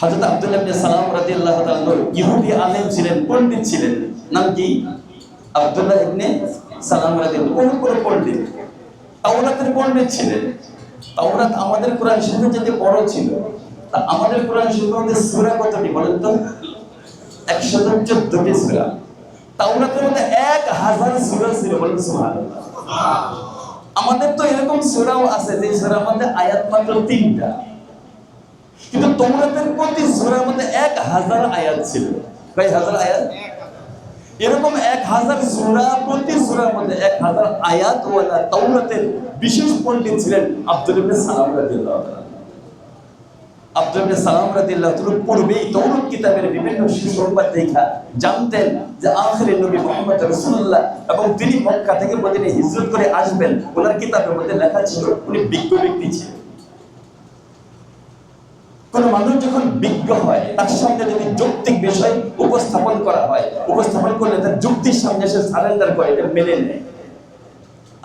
হযরত আব্দুল্লাহ ইবনে সালাম রাদিয়াল্লাহু তাআলা ইহুদি আলেম ছিলেন, পণ্ডিত ছিলেন। নাম কি? আব্দুল্লাহ ইবনে সালাম রাদিয়াল্লাহু কোন পণ্ডিত। তাওরাতের পণ্ডিত ছিলেন। তাওরাত আমাদের কোরআন শরীফের যেতে বড় ছিল। তা আমাদের কোরআন শরীফের সূরা কতটি বলেন তো? একশত চোদ্দটি সূরা। তাওরাতের মধ্যে এক হাজার সূরা ছিল বলেন সুবহানাল্লাহ। আমাদের তো এরকম সূরাও আছে, যে সূরার মধ্যে আয়াত মাত্র তিনটা। কিন্তু তোমরাদের প্রতি সূরার মধ্যে এক হাজার আয়াত ছিল। কয় হাজার আয়াত? এরকম এক হাজার সূরা প্রতি সূরার মধ্যে এক হাজার আয়াত ওয়ালা তাওরাতের বিশেষ পণ্ডিত ছিলেন আব্দুল ইবনে সালাম রাদিয়াল্লাহু আব্দুল ইবনে সালাম রাদিয়াল্লাহু তাআলা পূর্বেই তাওরাত কিতাবের বিভিন্ন দেখা জানতেন যে আখিরের নবী মুহাম্মদ রাসূলুল্লাহ এবং তিনি মক্কা থেকে মদিনে হিজরত করে আসবেন। ওনার কিতাবের মধ্যে লেখা ছিল, উনি বিজ্ঞ ব্যক্তি ছিলেন। কোন মানুষ যখন বিজ্ঞ হয়, তার সামনে যদি যৌক্তিক বিষয় উপস্থাপন করা হয়, উপস্থাপন করলে তার যুক্তির সামনে সে সারেন্ডার করে, এটা মেনে নেয়।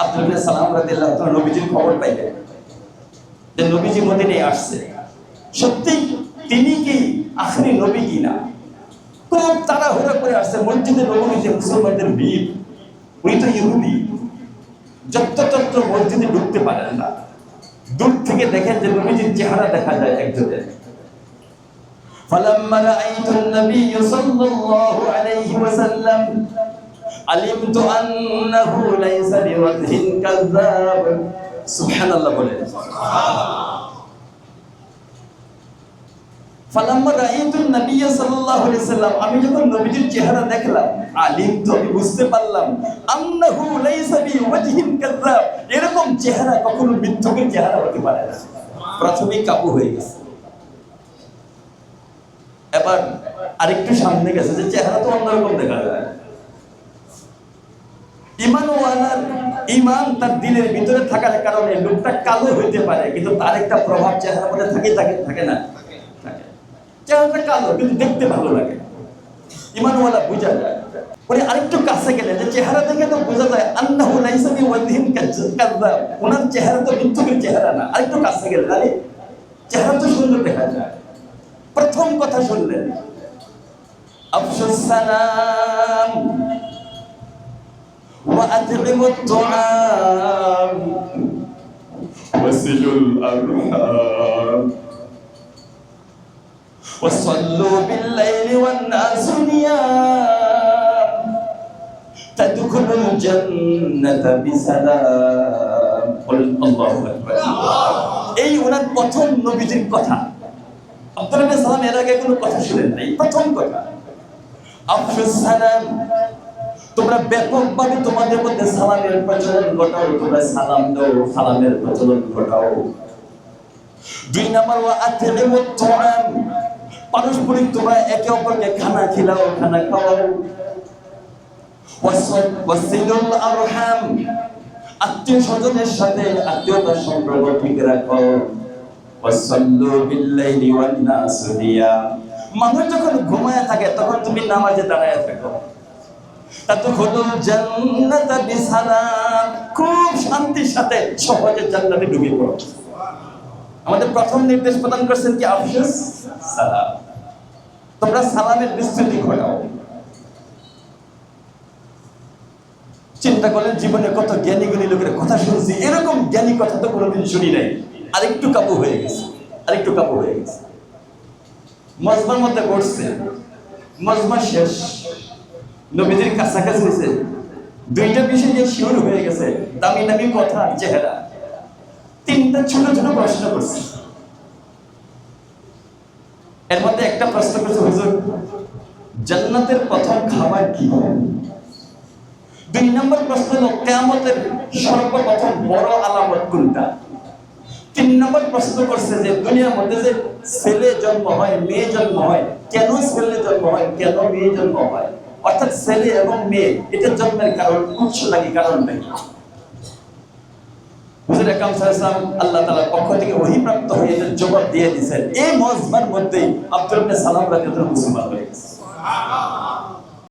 আব্দুল সালাম রাদিয়াল্লাহু তাআলা নবীজির খবর পাইলেন যে নবীজি মদিনায় আসছে। সত্যি তিনি কি আখরি নবী কিনা খুব তাড়াহুড়া করে আসছে। মসজিদে নবমীতে মুসলমানদের ভিড়, উনি তো ইহুদি। যত্রতত্র মসজিদে ঢুকতে পারেন না। দূর থেকে দেখেন যে নবীজির চেহারা দেখা যায় একজনের। فلما رأيت النبي صلى الله عليه وسلم علمت أنه ليس بوجه كذاب سبحان الله বলেন ফালাম্মা রাআইতু নবী সাল্লাল্লাহু আলাইহি সাল্লাম আমি যখন নবীজির চেহারা দেখলাম আলিম তো আমি বুঝতে পারলাম আন্নাহু লাইসা বি ওয়াজহিন কাযাব এরকম চেহারা কখনো মিথ্যকের চেহারা হতে পারে না প্রথমেই কাবু হয়ে গেছে এবার আরেকটু সামনে গেছে যে চেহারা তো অন্যরকম দেখা যায়। ইমান তার দিলের ভিতরে থাকার কারণে লোকটা কালো হইতে পারে, কিন্তু তার একটা প্রভাব চেহারার মধ্যে থাকে থাকে থাকে না। চেহারাটা কালো, কিন্তু দেখতে ভালো লাগে। ইমানওয়ালা বোঝা যায়। উনি আরেকটু কাছে গেলেন, যে চেহারা দেখে তো বোঝা যায় বি ওয়াজহিন কাযাব ওনার চেহারা তো চেহারা না। আরেকটু কাছে গেলেন, আরে, চেহারা তো সুন্দর দেখা যায়। প্রথম কথা শুনলেন আফসুস সালাম وأطعموا الطعام وصلوا الأرحام وصلوا بالليل والناس نيام تدخلوا الجنة بسلام قل الله أكبر এই ওনার প্রথম নবীজির কথা আব্দুল্লাহ সালাম, এর আগে কোনো কথা প্রথম কথা, আফসুস, সালাম। তোমরা ব্যাপকভাবে তোমাদের মধ্যে সালামের প্রচলন ঘটাও, তোমরা সালাম দাও, সালামের প্রচলন ঘটাও। দুই পারস্পরিক তোমরা একে অপরকে খানা খিলাও, খানা খাওয়াও। ওয়াসিলুল আরহাম। আত্মীয় স্বজনের সাথে আত্মীয়তার সম্পর্ক ঠিক রাখো ওয়াসাল্লু বিল্লাইলি ওয়ান নাস মানুষ যখন ঘুমায় থাকে, তখন তুমি নামাজে দাঁড়ায় থাকো। বিসালাম খুব শান্তির সাথে সহজে জান্নাতে ঢুকে পড়ো। আমাদের প্রথম নির্দেশ প্রদান করছেন কি আফসোস? সালাম। তোমরা সালামের বিস্তৃতি ঘটাও। চিন্তা করলেন, জীবনে কত জ্ঞানী গুণী লোকের কথা শুনছি। এরকম জ্ঞানী কথা তো কোনোদিন শুনি নাই। আরেকটু কাবু হয়ে গেছে, আরেকটু কাবু হয়ে গেছে। মজমার মধ্যে পড়ছে মজমা শেষ। নবীদের কাছাকাছি হয়েছে। দুইটা বিষয় যে শিওর হয়ে গেছে, দামি দামি কথা, চেহারা। তিনটা ছোট ছোট প্রশ্ন করছে। এর মধ্যে একটা প্রশ্ন করছে, হুজুর, জান্নাতের প্রথম খাবার কি? দুই নম্বর প্রশ্ন হলো, কেয়ামতের সর্বপ্রথম বড় আলামত কোনটা? তিন নম্বর প্রশ্ন করছে যে, দুনিয়ার মধ্যে যে ছেলে জন্ম হয়, মেয়ে জন্ম হয়, কেন ছেলে জন্ম হয়, কেন মেয়ে জন্ম হয়? অর্থাৎ ছেলে এবং মেয়ে, এটা জন্মের কারণ, উৎস কারণ হুজুর আল্লাহ পক্ষ থেকে হয়ে জবাব দিয়ে দিয়েছেন। এই মজমার মধ্যেই আব্দুল সালাম রাদিয়াল্লাহু মুসলমান হয়ে গেছে।